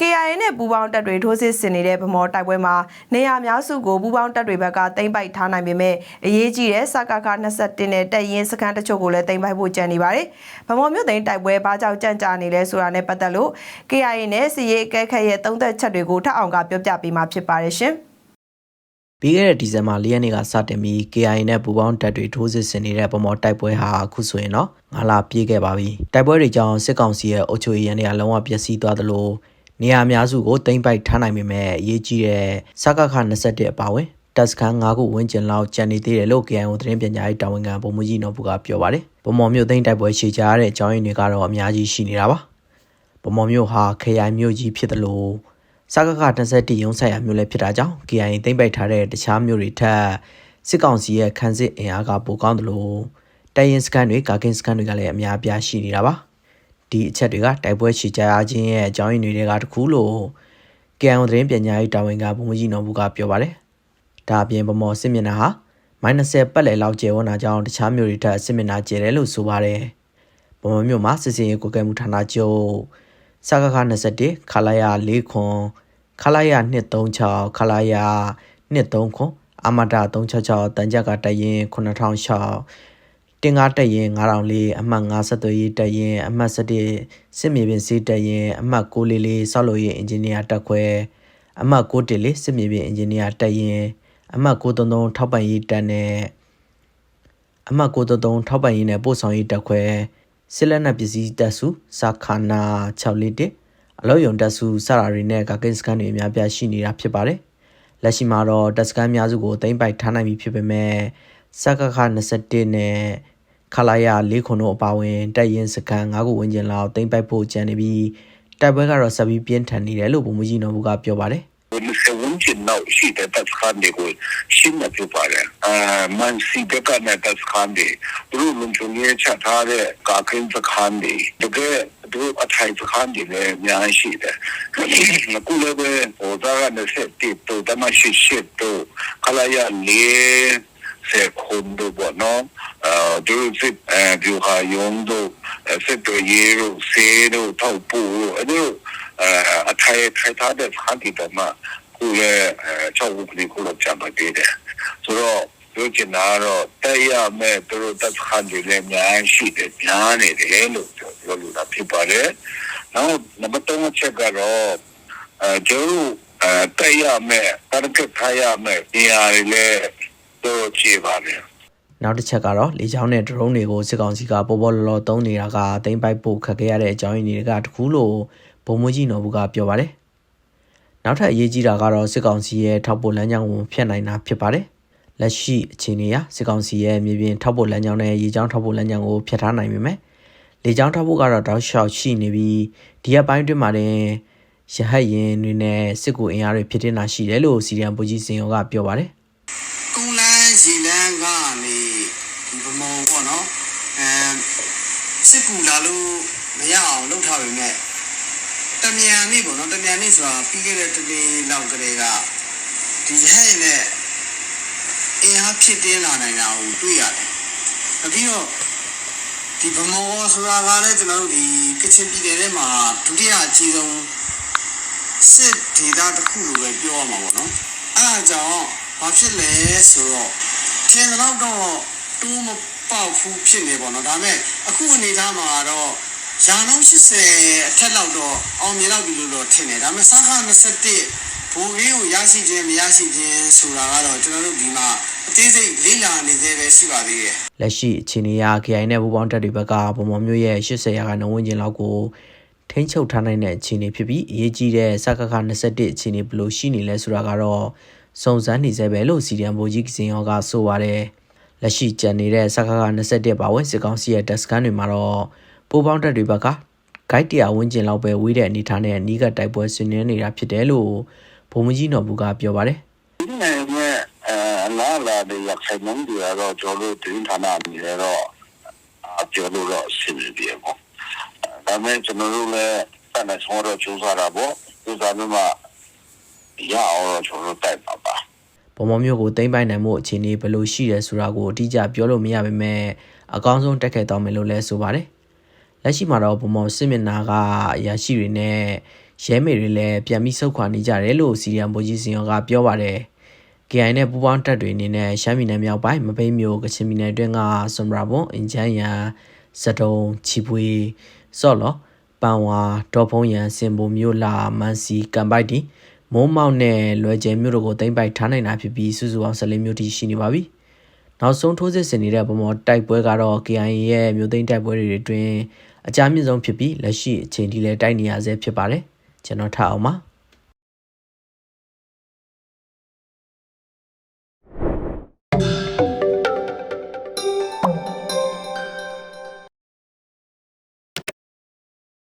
KIA နဲ့ပူးပေါင်းတပ်တွေထိုးစစ်ဆင်နေတဲ့ဗမော်တိုက်ပွဲမှာနေရာများစုကိုပူးပေါင်းတပ်တွေဘက်ကသိမ်းပိုက်ထားနိုင်ပေမဲ့အရေးကြီးတဲ့စကခ21နဲ့တပ်ရင်းစခန်းတချို့ကိုလည်းသိမ်းပိုက်ဖို့ကြံနေပါတယ်။ဗမော်မြို့သိမ်းတိုက်ပွဲဘာကြောင့်ကြန့်ကြာနေလဲဆိုတာနဲ့ပတ်သက်လို့ KIA နဲ့စစ်ရေးအကဲခတ်ရဲ့သုံးသက်ချက်တွေကိုထပ်အောင်ကပြောပြပေးမှာဖြစ်ပါတယ်ရှင်။ပြီးခဲ့တဲ့ဒီဇင်ဘာ၄ရက်နေ့ကစတင်ပြီး KIA နဲ့ပူးပေါင်းတပ်တွေထိုးစစ်ဆင်နေတဲ့ဗမော်တိုက်ပွဲဟာအခုဆိုရင်တော့ငါလာပြေးခဲ့ပါပြီ။တိုက်ပွဲတွေကြောင့်စစ်ကောင်စီရဲ့အုပ်ချုပ်ရေးရန်တွေကလုံးဝပျက်စီးသွားသလို နေရာအများစုကိုတိမ့်ပိုက်ထားနိုင်ပေမဲ့အရေးကြီးတဲ့စကခ21အပါအဝင်တပ်စခန်း၅ခုဝန်းကျင်လောက်ကျန်နေသေးတယ်လို့ KIO သတင်းပြန်ကြားရေးတာဝန်ခံဗိုလ်မှူးကြီးနော်ဘူကပြောပါတယ်။ဗမော်မြို့သိမ်းတိုက်ပွဲရှေ့ကြားရတဲ့အကြောင်းရင်းတွေကတော့အများကြီးရှိနေတာပါ။ဗမော်မြို့ဟာခရိုင်မြို့ကြီးဖြစ်တယ်လို့စကက21ရုံးဆိုင်ရာမြို့လည်းဖြစ်တာကြောင့် KIA သိမ့်ပိုက်ထားတဲ့တခြားမြို့တွေထက်စစ်ကောင်စီရဲ့ခန်းစစ်အင်အားကပိုကောင်းတယ်လို့တိုင်ရင်စကန်တွေကာကင်စကန်တွေကလည်းအများအပြားရှိနေတာပါ ဒီအချက်တွေကတိုက်ပွဲရှည်ကြာခြင်းရဲ့အကြောင်းရင်းတွေကတစ်ခုလို့ KIA သတင်းပြန်ကြားရေးတာဝန်ကဗိုလ်မှူးကြီးနော်ဘူးကပြောပါတယ်ဒါအပြင်ဗမော်စစ်မျက်နှာဟာမိုင်း20ပတ်လည်လောက်ကျယ်ဝန်းတာကြောင့်တခြားမြို့တွေထက်စစ်မျက်နှာကျယ်တယ်လို့ဆိုပါတယ်ဗမော်မြို့မှာစစ်စင်ရေးကိုကဲမှုဌာနချုပ်စကခ21ခလာရ4ခွန်ခလာရ236ခလာရ23ခွန်အမတာ366တန်ကြပ်ကတရင်9006 တင်ကားတက်ရင်9004အမှတ်50ရေးတက်ရင်အမှတ်17စစ်မြေပြင်စီးတက်ရင်အမှတ်644ဆောက်လုပ်ရေးအင်ဂျင်နီယာတက်ခွဲအမှတ်614စစ်မြေပြင်အင်ဂျင်နီယာတက်ရင်အမှတ်933ထောက်ပံ့ရေးတက်နဲ့အမှတ်933ထောက်ပံ့ရေးနဲ့ပို့ဆောင်ရေးတက်ခွဲစစ်လက်နက်ပစ္စည်းတက်စုစာခါနာ641အလို့ယုံတက်စုစတာတွေနဲ့ကာကင်စကန်တွေအများပြားရှိနေတာဖြစ်ပါတယ်လက်ရှိမှာတော့တက်စကန်များစုကိုသိမ့်ပိုက်ထားနိုင်ပြီဖြစ်ပေမဲ့စကခ21နဲ့ ခလာရ၄ခုတို့အပါအဝင်တက်ရင်စကန်၅ခုဝန်းကျင်လောက်သိမ့်ပိုက်ဖို့ကြံနေပြီးတိုက်ပွဲကတော့ဆက်ပြီးပြင်းထန်နေတယ်လို့ဗိုလ်မှူးကြီးနော်ဘူးကပြောပါတယ် 我们是文件闹戏的，但是看那个新的就罢了。呃，蛮西的干的，但是看的，如果我们从业其他的，嘎跟着看的，这个都啊台子看的呢，蛮西的。那过来呗，我这个那些地都他妈些些都，看来呀连。ဆက်ခွန်တို့ ပေါ့နော်အဲသူတို့စစ်အဲဒီဟာယုံတို့စစ်တွေရေတို့ဆေးတို့ထောက်ပို့တို့အဲတို့အဲအထိုင်ထိုင်ထားတဲ့ခါဒီတမကိုလည်းအဲချောက်ဘူးဒီကိုလည်းကြံပါသေးတယ်ဆိုတော့ပြောချင်တာကတော့တက်ရမဲ့သူတို့တက်ခါဒီလည်းများရှိတယ်များနေတယ်လို့ပြောလို့တာဖြစ်ပါတယ်နောက်နံပါတ်3ချက်ကတော့အဲကျွန်တော်အဲတက်ရမဲ့တရကထားရမဲ့နေရာတွေလည်းတော့ခြေပါတယ် နောက်တစ်ချက်ကတော့လေချောင်းနဲ့ဒရုန်းတွေကိုစစ်ကောင်စီကပေါ်ပေါ်လော်လော်သုံးနေတာကတိမ့်ပိုက်ဖို့ခက်ခဲရတဲ့အကြောင်းရင်းတွေကတခုလို့ဗိုလ်မှူးကြီးနော်ဘူးကပြောပါတယ်။နောက်ထပ်အရေးကြီးတာကတော့စစ်ကောင်စီရဲ့ထောက်ပို့လမ်းကြောင်းကိုဖျက်နိုင်တာဖြစ်ပါတယ်။လက်ရှိအခြေအနေအရစစ်ကောင်စီရဲ့မြေပြင်ထောက်ပို့လမ်းကြောင်းနဲ့ရေကြောင်းထောက်ပို့လမ်းကြောင်းကိုဖျက်ထားနိုင်ပေမဲ့လေကြောင်းထောက်ပို့ကတော့တောက်လျှောက်ရှိနေပြီးဒီရက်ပိုင်းတွင်းမှာတင်ရဟတ်ရင်တွေနဲ့စစ်ကူအင်အားတွေဖြစ်တင်တာရှိတယ်လို့စီရန်ပူကြီးစင်ရောကပြောပါတယ်။ ကုန်းလန်းရေလန်းကနေဒီဗမောပေါ့ နော်အဲစစ်ကူလာလို့မရအောင်လုပ်ထားပေမဲ့တမြန်နေ့ပေါ့နော်တမြန်နေ့ဆိုတာပြီးခဲ့တဲ့တနေ့လောက်ကလေးကဒီဟဲ့နဲ့အင်အားဖြစ်တင်းလာနိုင်တာကိုတွေ့ရတယ်။ပြီးတော့ဒီဗမောဆိုတာကလည်းကျွန်တော်တို့ဒီကချင်ပြည်နယ်ထဲမှာဒုတိယအကြီးဆုံးစစ်ဒေသတစ်ခုလို့ပဲပြောရမှာပေါ့နော်။အဲအကြောင်းဘာဖြစ်လဲဆိုတော့ထင်တော့တော့တူးမ ပေါက်ဘူးဖြစ်နေပေါ့နော်ဒါပေမဲ့အခုအနေသားမှာတော့ရာနှုန်း80အထက်လောက်တော့အောင်မြင်လောက်ပြီလို့တော့ထင်တယ်ဒါပေမဲ့စကား21ဘူရင်းကိုရရှိခြင်းမရရှိခြင်းဆိုတာကတော့ကျွန်တော်တို့ဒီမှာအသေးစိတ်လေ့လာနေသေးပဲရှိပါသေးတယ်လက်ရှိအခြေအနေအရ KI နဲ့ပူးပေါင်းတပ်တွေဘက်ကဗမော်မျိုးရဲ့80ရာခိုင်နှုန်းဝန်းကျင်လောက်ကိုထိန်းချုပ်ထားနိုင်တဲ့အခြေအနေဖြစ်ပြီးအရေးကြီးတဲ့စကခ21အခြေအနေဘယ်လိုရှိနေလဲဆိုတာကတော့စုံစမ်းနေသေးပဲလို့စီဒီအမ်ဘိုကြီးကစင်ရောကဆိုပါတယ် လက်ရှိကြံနေတဲ့စကခ21ပါဝင်စစ်ကောင်စီရဲ့တပ်စခန်းတွေမှာတော့ပူးပေါင်းတပ်တွေဘက်ကဂိုက်တရာဝန်းကျင်လောက်ပဲဝေးတဲ့အနေအထားနဲ့အနီးကတိုက်ပွဲဆင်နွှဲနေတာဖြစ်တယ်လို့ဗိုလ်မှူးကြီးနော်ဘူးကပြောပါတယ်ဒီနေ့နဲ့အလားလာတဲ့ရခိုင်မုန်းတွေကတော့ကျွန်တော်တို့တင်းဌာနအနေနဲ့တော့အပြောလို့တော့ဆင်ပြေပေါ့ဒါမဲ့ကျွန်တော်တို့လည်းတန်တဲ့ဆုံးတော့စူးစမ်းတာပေါ့စူးစမ်းမှရအောင်တော့ကျွန်တော်တို့တိုက်ပါပါ ဗမော်မျိုးကိုတိမ့်ပိုင်နိုင်မှုအခြေအနေဘယ်လိုရှိတယ်ဆိုတာကိုအတိအကျပြောလို့မရပါပဲအကောင်းဆုံးတက်ခဲ့သွားမယ်လို့လည်းဆိုပါတယ်လက်ရှိမှာတော့ဗမော်စစ်မျက်နှာကအရာရှိတွေနဲ့ရရဲမေတွေလည်းပြန်ပြီးဆုတ်ခွာနေကြတယ်လို့စီရီယံဗိုလ်ကြီးစင်ရောကပြောပါတယ် KI နဲ့ပူးပေါင်းတပ်တွေအနေနဲ့ရှမ်းပြည်နယ်မြောက်ပိုင်းမပိန်းမျိုးကချင်ပြည်နယ်အတွင်းကဆွမ်ဘရာဘွန်အင်ဂျန်ယန်စတုံချီပွေစော့လောပန်ဝါဒေါ်ဖုံးယန်စင်ဘိုမျိုးလာမန်စီကမ်ပိုက်တီ မိုးမောက်နဲ့လွယ်ကျဲမျိုးတို့ကိုတင်ပိုက်ထားနိုင်တာဖြစ်ပြီးစုစုပေါင်း14မျိုးတိရှိနေပါပြီ။နောက်ဆုံးထိုးစစ်ဆင်နေတဲ့ပုံမော်တိုက်ပွဲကတော့ KI ရဲ့မျိုးသိန်းတိုက်ပွဲတွေအတွင်းအကြမ်းမြင့်ဆုံးဖြစ်ပြီးလက်ရှိအချိန်ထိလည်းတိုက်နေရဆဲဖြစ်ပါတယ်။ကျွန်တော်ထအောင်ပါ။